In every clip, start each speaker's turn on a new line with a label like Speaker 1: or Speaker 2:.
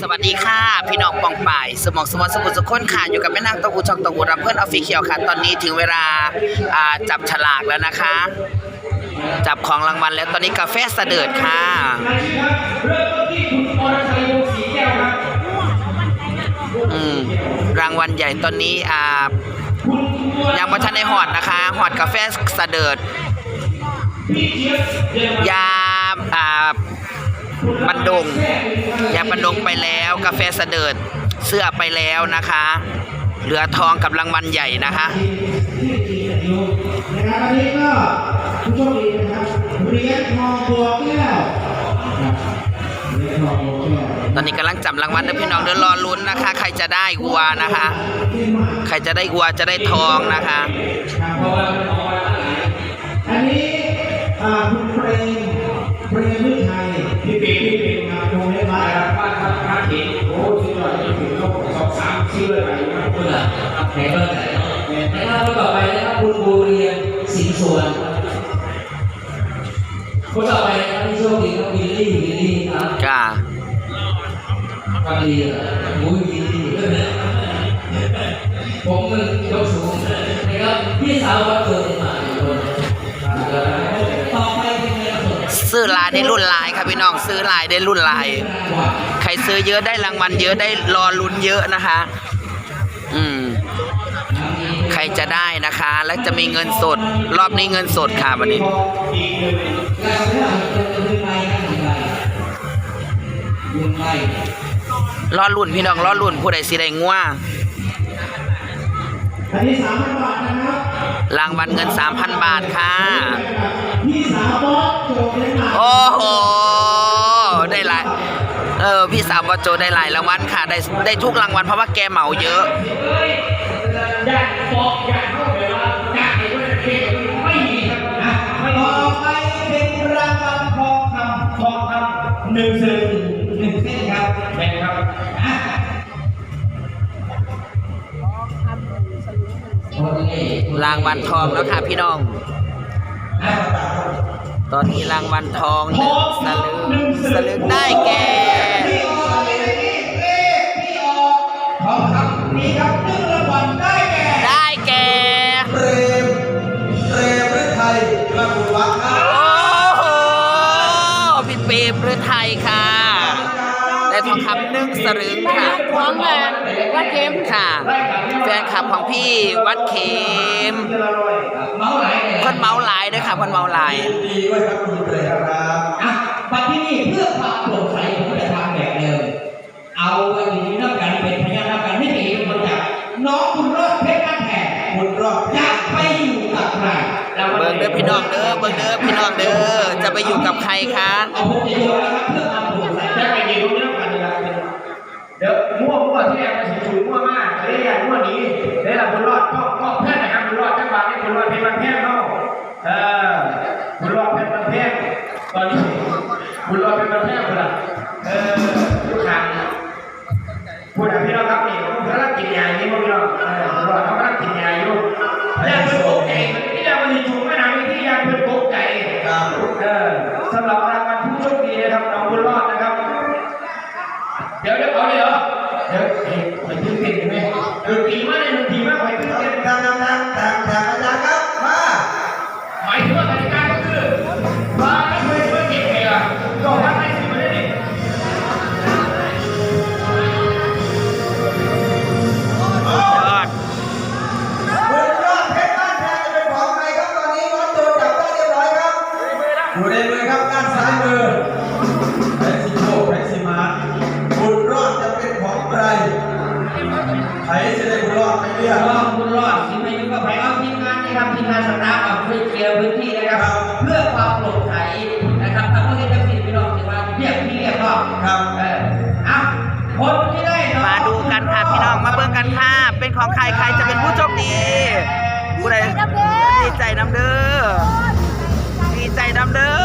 Speaker 1: สวัสดีค่ะ พี่น้องปองป่าย สมองสมองสมุทรสุขนค่ะ อยู่กับแม่นางตะกูชองตะกูรับเพื่อนออฟฟิเชียลค่ะ ตอนนี้ถึงเวลาจับฉลากแล้วนะคะ จับของรางวัลแล้วตอนนี้กาแฟเสดิร์ดค่ะรางวัลใหญ่ตอนนี้อ่ายังมาทันในหอดนะคะหอดกาแฟเสดิร์ดยาอ่า บันดงยาบันดงไปแล้ว กาแฟเสดิร์ดเสื้อไปแล้วนะคะ เหลือทองกับรางวัลใหญ่นะคะ
Speaker 2: นะครับอันนี้ก็ผู้โชคดีนะครับเหรียญทองบัวแก้วเรียญทอง
Speaker 1: ตอนนี้กำลังจับรางวัลนะพี่น้องเดี๋ยวรอลุ้นนะคะ ใครจะได้วัวนะคะ ใครจะได้วัวจะได้ทองนะคะ
Speaker 2: อันนี้อ่าคุณเปร มเปรมฤทัยพี่เปรมพี่เปรมครับโทรให้มา
Speaker 3: บ้านพักพักเห็นโอ้ชื่อหน่อยถึงต้องสองสามชื่อเลยไปนะคุณล่ะแขกเลยนะครับคนต่อไปนะครับคุณบูเรียนสิงห์สวนคนต่อไปนะครับที่โชคดีครับวิลลี่วิลลี่ครับ
Speaker 1: จ้า
Speaker 3: ฟังดีมุ้ยวิลลี่ผมมันยกสูงนะครับพี่สาววัดเกิด
Speaker 1: ซื้อลายได้รุ่นลายค่ะพี่น้องซื้อลายได้รุ่นลาย ใครซื้อเยอะได้รางวัลเยอะได้รอลุ้นเยอะนะคะ อืม ใครจะได้นะคะ และจะมีเงินสด รอบนี้เงินสดค่ะวันนี้รอลุ่นพี่น้องรอลุ่นผู้ใดสิได้งัว
Speaker 2: อันนี้สามพันบาทนะครับ
Speaker 1: รางวัลเงิน3,000บาทค่ะ
Speaker 2: พี่สาวบอสโจเลี้ยงหลาน
Speaker 1: โอ้โห ได้หลาย เออ พี่สาวบอโจได้หลายรางวัลค่ะ ได้ได้ทุกรางวัลเพราะว่าแกเหมาเยอะ
Speaker 3: อยากบอกอยากเข้าไปว่าอยากเห็นว่าเค้กไม่มีครับ
Speaker 2: อะต่อไปเป็นรางวัลทองคำทองคำหนึ่งเส้นหนึ่งเส้นครับ
Speaker 3: แม่ครับ
Speaker 2: อะ
Speaker 1: รางวัลทองแล้วค่ะพี่น้อง
Speaker 2: อะ
Speaker 1: ตอนนี้รางวัลทองหนึ่งสลึงสลึงได้แก่
Speaker 2: ทองคำหนึ่ง
Speaker 1: สลึงค่ะ
Speaker 4: ของเงินวัดเข็ม
Speaker 1: ค่ะ แฟนคลับของพี่วัดเข็ม
Speaker 3: เมาส์ไหลเนี่ย
Speaker 1: คนเมาหลายด้วยค่ะคนเมาหลาย
Speaker 2: ดีด้วยครับคุณเปรมครับ
Speaker 3: อะมาที่นี่เพื่อความโปร่งใสผมจะทำแบบเดิมเอาไว้ดีนับกันเป็นพยานนับกันให้เองคนจากน้องคุณรอดเพชรบ้านแพง
Speaker 2: คุณรอบ
Speaker 3: จะไปอยู่กับใคร
Speaker 1: เบิ่งเด้อพี่น้องเด้อเบิ่งเด้อพี่น้องเด้อจะไปอยู่กับใครคะ
Speaker 3: เอาผมจะโยนนะครับเพื่อความโปร่งใส
Speaker 5: แค่ไปยืนตรงนี้แล้วกันนะครับเดี๋ยว มั่ว เดี๋ยวเฮ้ยไปตื่นเต้นไหมดนตรีมาเลยดนตรีมาก ใค
Speaker 2: รจะได้คุณรอดไปเรียก
Speaker 3: น้องคุณรอดสิไม่ยุ่งกับใครเอาทีมงานนะครับทีมงานสตาฟเอาช่วยเคลียร์พื้นที่นะครับ เพื่อความโปร่งใสนะครับทำให้ได้สิทธิ์พี่น้องถือว่าเรียกที่เรียกรอบ
Speaker 2: ครับ
Speaker 3: เอออะคนที่ได้น้อง
Speaker 1: มาดูกันค่ะพี่น้องมาเบิ่งกันค่ะเป็นของใครใครจะเป็นผู้โชคดีผู้ใดดีใจน้ำเด้อดีใจน้ำเด้อ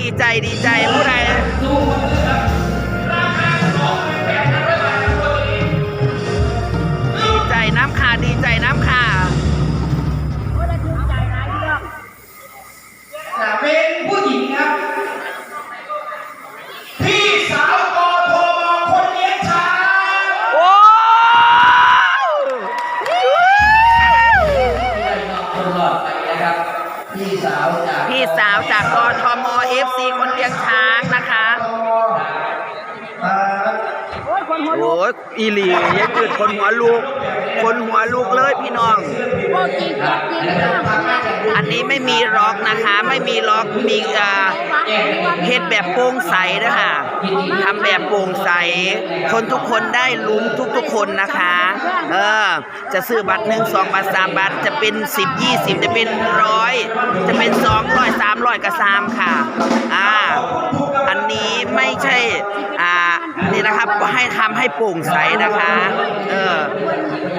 Speaker 1: ดีใจดีใจผู้ใด ยอีหลียังจืดคนหัวลูก คนหัวลูกเลยพี่น้อง
Speaker 4: โอ้จริงจริงจริงจ้า
Speaker 1: อันนี้ไม่มีล็อกนะคะ ไม่มีล็อกมีอ่าเฮ็ดแบบโปร่งใสนะคะทำแบบโปร่งใส คนทุกคนได้ลุ้นทุกๆคนนะคะ เออ จะซื้อบัตรหนึ่งสองบัตรสามบัตรจะเป็นสิบยี่สิบจะเป็นร้อยจะเป็นสองร้อยสามร้อยกับสามค่ะ อ่า อันนี้ไม่ใช่ อ่า นี่นะครับให้ทำให้โปร่งใสนะคะ เออ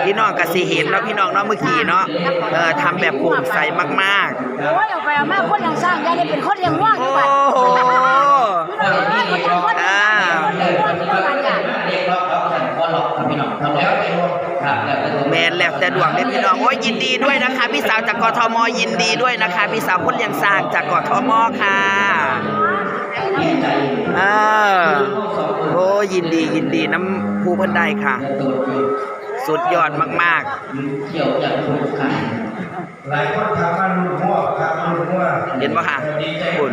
Speaker 1: พี่น้องกสิเห็นเนาะพี่น้องเนาะเมื่อกี้เนาะ เออทำแบบโปร่งใสมาก
Speaker 4: โอ้ยเอาไปเอามาคนยังสร้างยายได้เป็นคนยังว่าง
Speaker 1: ๆ
Speaker 4: อ
Speaker 1: โอ้
Speaker 4: ยู่บัด
Speaker 1: โห
Speaker 3: เด็กรอบเขาสั่งพอหลอกครับพี่น้องทำแล้วแต่ดวงครับแล้วแต่ดวง
Speaker 1: แมนแล้วแต่ดวงเลยพี่น้องโอ้ยยินดีด้วยนะคะ พี่สาวจากกทมยินดีด้วยนะคะ พี่สาวคนเลี้ยงสร้างจากกทมค่ะ
Speaker 3: ดีใจ
Speaker 1: เออโอ้ยินดียินดีน้ำผู้เพันใดค่ะ สุดยอดมาก
Speaker 3: เกี่ยวจากทุกขาย
Speaker 5: หลายคนถามว่าลูกมั่วครับลูกมั่ว
Speaker 1: ๆเห็นปะคะคุณ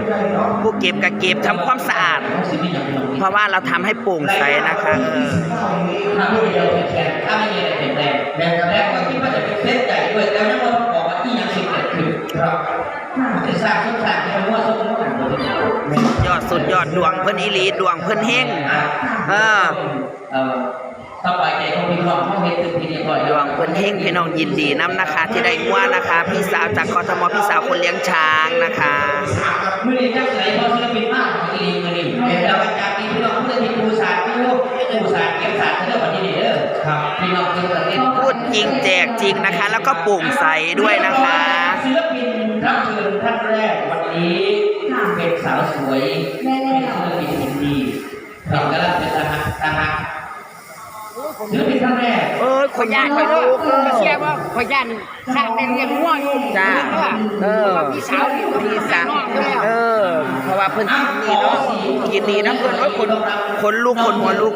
Speaker 1: ผู้เก็บกับเก็บทำความสะอาด เพราะว่าเราทำให้โปร่งใสนะคะ
Speaker 3: ค
Speaker 5: รับ
Speaker 3: จะสร้างทุกสร้างที่มันมั่วซุกมั่วหนักหมดเลย
Speaker 1: ยอดสุดยอดดวงเพิ่นอีหลีดวงเพิ่นเฮงเออ
Speaker 3: เอ่อสบายใจของพี่น้องเขาเห็นถึงที่เรียบร้อย
Speaker 1: ดวงเพิ่นเฮงพี่น้องยินดีน้ำนะคะ ที่ได้งัวนะคะ พี่สาวจากกทมพี่สาวคนเลี้ยงช้างนะคะ
Speaker 3: มื่อนี้จักไหนพอศิลปินมากของอีลีมื่อนี้แล้วก็จากนี้พี่น้องผู้ที่ปูสาดพี่ลูกปูสาดเก็บสาดเรื่องวันนี้เด้อ
Speaker 5: ครับ
Speaker 3: พี่น้องเป็นประเทศ
Speaker 1: พูดจริงแจกจริงนะคะ แล้วก็โปร่งใสด้วยนะคะ
Speaker 3: ศิลปิน รับเชิญท่านแรกวันนี้เป็นสาวสวยเป็นศิลปินอินดี้เป็นกระลับเป็นทหารทหารศิลปินท่านแรก
Speaker 1: เออคนยากคอยลูก
Speaker 4: ไม่เชื่อว่าพยันสร้างแดงเรียงง่วงอยู่
Speaker 1: จ้าเออ
Speaker 4: พี่สาวพี่
Speaker 1: พี่สาวเออเพราะว่าเพิ่อนยินดีเนาะยินดีนะเพิ่อนว่าคนคนลูกคนหัวลูก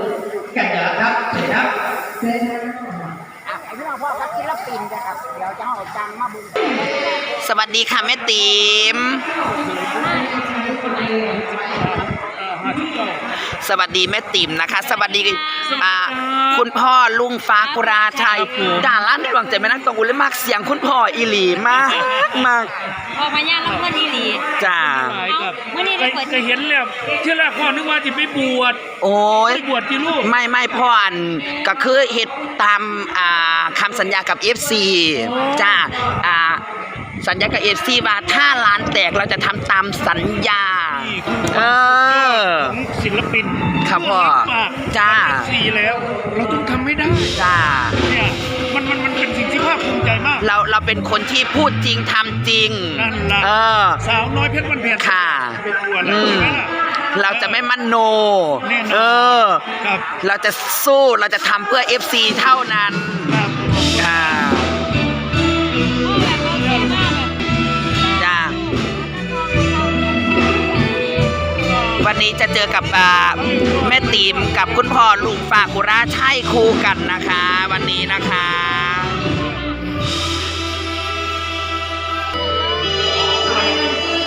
Speaker 3: แก่ครับเสร็จครับ
Speaker 4: อะไอ้พี่น้องพ่อ ครับศิลปินะครับเดี๋ยวจะเอาจังมาบุญ
Speaker 1: สวัสดีค่ะแม่ติม สวัสดีแม่ติ๋มนะคะ สวัสดีอ่าคุณพ่อลุงฟ้ากุราชัยดาราในดวงใจแม่นักตรงอุลมากเสียงคุณพ่ออีหลีมากมาก
Speaker 6: พอพญาแล้วเพื่อนดีดี
Speaker 1: จ้า
Speaker 6: เอ้าเมื่อนี้ได้เปิด
Speaker 7: ก็เห็นแล้วที่แรกพ่อนึกว่าจะไปบวช
Speaker 1: โอ้ย
Speaker 7: ไปบวชที่ลูก
Speaker 1: ไม่ไม่พ่ออันก็คือเฮ็ดตามอ่าคำสัญญากับ FC จ้าอ่าสัญญากับ FC ว่าถ้าร้านแตกเราจะทำตามสัญญา เออ
Speaker 7: ของศิลปิน
Speaker 1: ครับพ่อ
Speaker 7: มาก
Speaker 1: จ้า
Speaker 7: สี่แล้ว เราต้องทำให้ได้
Speaker 1: จ้า
Speaker 7: เนี่ยมันมันมันเป็นสิ่งที่ภาคภูมิใจมาก
Speaker 1: เราเราเป็นคนที่พูดจริงทำจริง
Speaker 7: นั่นล่ะ
Speaker 1: เออ
Speaker 7: สาวน้อยเพชรวันเพ็ญ
Speaker 1: ค่ะ
Speaker 7: ไปบวชแล้ว
Speaker 1: อืม
Speaker 7: ใช่ไหมล่ะ
Speaker 1: เราจะไม่มั่นโน
Speaker 7: แน่นอน
Speaker 1: เออ
Speaker 7: ครับ
Speaker 1: เราจะสู้เราจะทำเพื่อ FC เท่านั้น
Speaker 7: ครับ
Speaker 1: นนี้จะเจอกับอ่าแม่ติ๋มกับคุณพ่อลุงฝากกุราใช่คู่กันนะคะ วันนี้นะคะ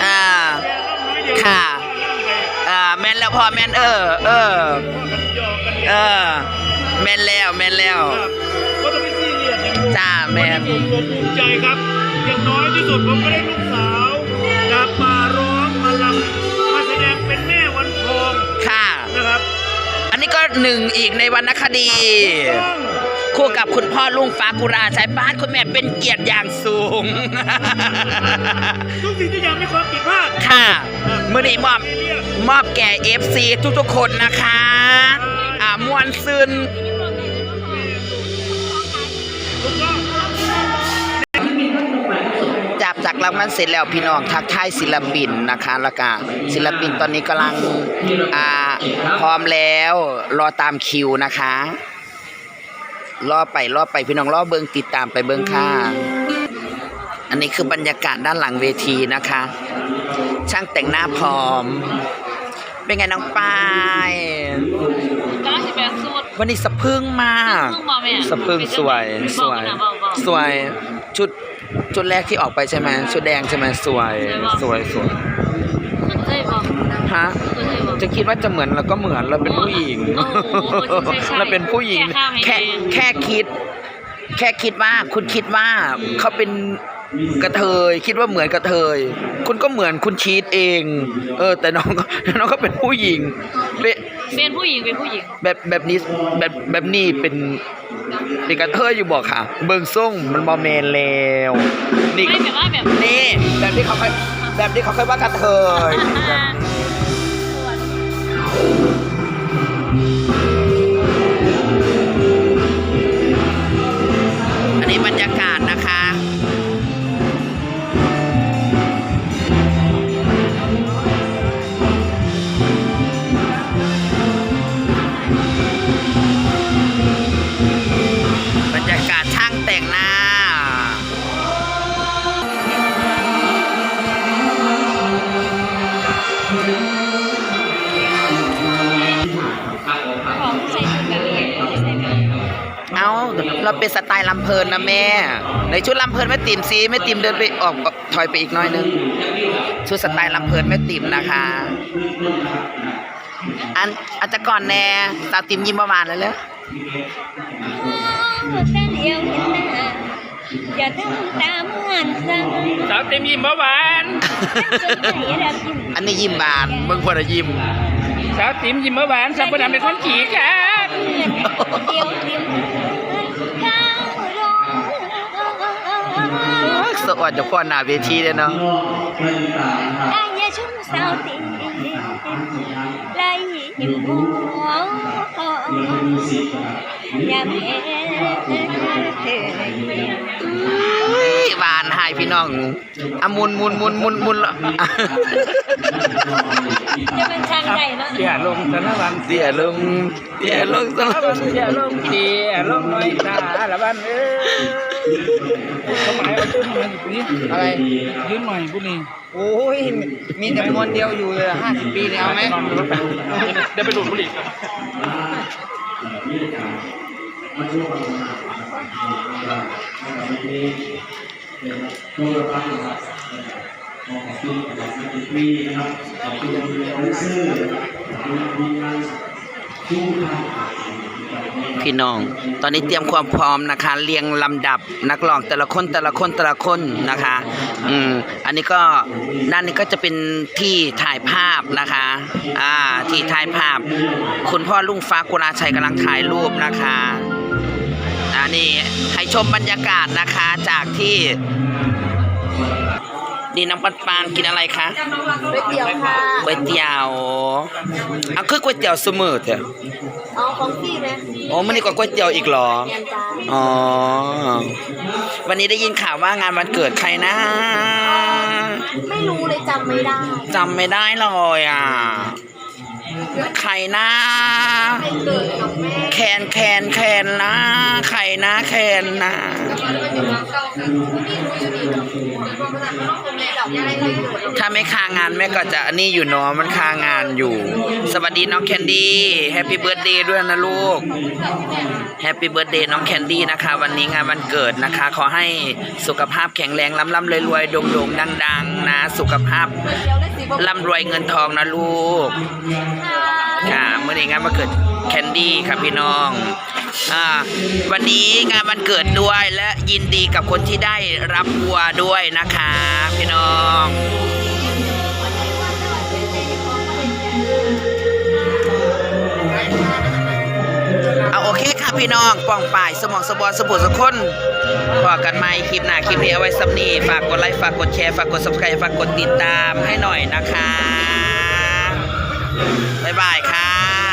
Speaker 1: อ่าค่ะอ่าแม่นแล้วพ่อแม่นเออ เออ เออ แม่นแล้วแม่นแล้ว
Speaker 7: ก็ต้องไปซีเรียสอย่าง
Speaker 1: จ้าแม่น
Speaker 7: ผมผมภูมิใจครับอย่างน้อยที่สุดผมก็ได้
Speaker 1: หนึ่งอีกในวรรณคดี
Speaker 7: ต้อง
Speaker 1: คู่กับคุณพ่อลุงฟ้ากุราชายบ้านคุณแม่เป็นเกียรติอย่างสูง
Speaker 7: ทุกสิ่งทุกอย่างมีความผิดพลาด
Speaker 1: ค่ะมื่อนี้มอบมอบแก่ FC ทุกๆคนนะคะ อ่ามวนซึนจับจาก รางวัลเสร็จแล้วพี่น้องทักทายศิลปินนะคะแล้วก็ศิลปินตอนนี้กำลังอ่าพร้อมแล้วรอตามคิวนะคะรอไปรอไปพี่น้องรอเบิงติดตามไปเบิงค่ะ อันนี้คือบรรยากาศด้านหลังเวทีนะคะ ช่างแต่งหน้าพร้อม เป็นไงน้องปาย
Speaker 6: ก็จะแบบสูตร
Speaker 1: วันนี้สะพรึงมาก
Speaker 6: เพิ่งบอกแม่
Speaker 1: สะพรึงสวยสวย สวยชุด ชุดแรกที่ออกไปใช่ไหมชุดแดงใช่ไหมสวย สวยสวย
Speaker 6: เคยบอก
Speaker 1: ฮะ
Speaker 6: เคยบอก
Speaker 1: จะคิดว่าจะเหมือนเราก็เหมือนเราเป็นผู้หญิง
Speaker 6: โอ้โหใช่ใช่
Speaker 1: เราเป็นผู้หญิง
Speaker 6: แค่
Speaker 1: แค่
Speaker 6: ข้ามให้เอง
Speaker 1: แค่คิด แค่คิดว่าคุณคิดว่าเขาเป็นกระเทยคิดว่าเหมือนกระเทย คุณก็เหมือนคุณชีตเอง เออ แต่น้องก็น้องก็เป็นผู้หญิงเป็น
Speaker 6: เป็นผู้หญิงเป็นผู้หญิง
Speaker 1: แบบแบบนี้แบบแบบนี้เป็นเป็ นกระเทยอยู่บอกค่ะ เบิ่งส่งมันบอเมนแล้วนี่
Speaker 6: ไม่แบบว่าแบบ
Speaker 1: นี่แบบที่เขาเคยแบบที่เขาเคยว่ากระเทยอัน เราเป็นสไตล์ลำเพลินนะแม่ ในชุดลำเพลินแม่ติ่มซีแม่ติ่มเดินไปออกถอยไปอีกหน้อยนึง ชุดสไตล์ลำเพลินแม่ติ่มนะคะ อันอาจจะก่อนแน่สาวติ่มยิ้มประมาณแล้วเลย
Speaker 6: แต่เดียวเห็นหน้าอย่าทำตามเหมือนสั่ง
Speaker 3: สาวเต็มยิ้มเมื่อวาน
Speaker 6: จนไหนรับยิ้ม
Speaker 1: อันนี้ยิ้มบานเบิ่งคนละยิ้ม
Speaker 3: สาวติ๋มยิ้มเมื่อวานสัมปดำเป็นคนขี่ครับ
Speaker 6: เดียวยิ้ม
Speaker 1: สวัสดีพ่อหน้าเวทีเลยเนาะ
Speaker 6: อายาชุ่มสาวตีไล่หิมหัวยามเห็นเฮ้
Speaker 1: ยหวานหายพี่น้องอมุนมุนมุนมุนมุน
Speaker 6: จะเป็นช่างใหญ่ เนาะ
Speaker 3: เสียลงสารวัน
Speaker 1: เสียลงเสียลงสลับ
Speaker 3: เสียลงเสียลงน้อยตาละบ้านเอ้ยสมัยเอาต้นมาอยู่นี่
Speaker 1: อะไร
Speaker 3: ยืนหน่อยพวกนี้
Speaker 1: โอ้ยมีจำนวนเดียวอยู่เลยห้าสิบปีเนี่ยเอาไหม
Speaker 3: เดี๋ยวไปดูดบุหรี่
Speaker 1: พี่น้อง ตอนนี้เตรียมความพร้อมนะคะ เรียงลำดับนักร้องแต่ละคนแต่ละคนแต่ละคนนะคะ อืม อันนี้ก็ด้านนี้ก็จะเป็นที่ถ่ายภาพนะคะ อ่า ที่ถ่ายภาพ คุณพ่อลุงฟ้ากุลาชัยกำลังถ่ายรูปนะคะ อันนี้ให้ชมบรรยากาศนะคะจากที่ ดีน้ำปันปานกินอะไรคะ
Speaker 4: ก๋วยเตี๋ยวค่ะ
Speaker 1: ก๋วยเตี๋ยวอะคือก๋วยเตี๋ยวเสมอเถอะ
Speaker 4: เอาของพี่ไหม
Speaker 1: โอ้มันนี่ก็ก๋วยเตี๋ยวอีกเหรอ
Speaker 4: เรียนจ้า
Speaker 1: อ๋อวันนี้ได้ยินข่าวว่างานวันเกิดใครนะ
Speaker 4: ไม่รู้เลยจำไม่ได้
Speaker 1: จำไม่ได้เลยอะ ใครนะ
Speaker 4: ใครเกิดกับแม่
Speaker 1: แคนแคนแคนนะใครนะแคนนะ ถ้าไม่คางานแม่ก็จะอันนี้อยู่เนาะมันคางานอยู่ สวัสดีน้องแคนดี้แฮปปี้เบิร์ดเดย์ด้วยนะลูกแฮปปี้เบิร์ดเดย์น้องแคนดี้นะคะ วันนี้งานวันเกิดนะคะ ขอให้สุขภาพแข็งแรงล่ำๆรวยๆโด่งๆดังๆนะ สุขภาพร่ำรวยเงินทองนะลูก ค่ะเมื่อนี้งานวันเกิดแคนดี้ครับพี่น้อง อ่าวันนี้งานวันเกิดด้วยและยินดีกับคนที่ได้รับวัวด้วยนะคะพี่น้อง เอาโอเคค่ะพี่น้องป้องป่ายสมองสบอนสบู่สกคนพอกันไหมคลิปหน้าคลิปนี้เอาไว้ซ้ำนี่ฝากกดไลค์ฝากกดแชร์ฝากกด subscribe ฝากกดติดตามให้หน่อยนะคะ บ๊ายบายค่ะ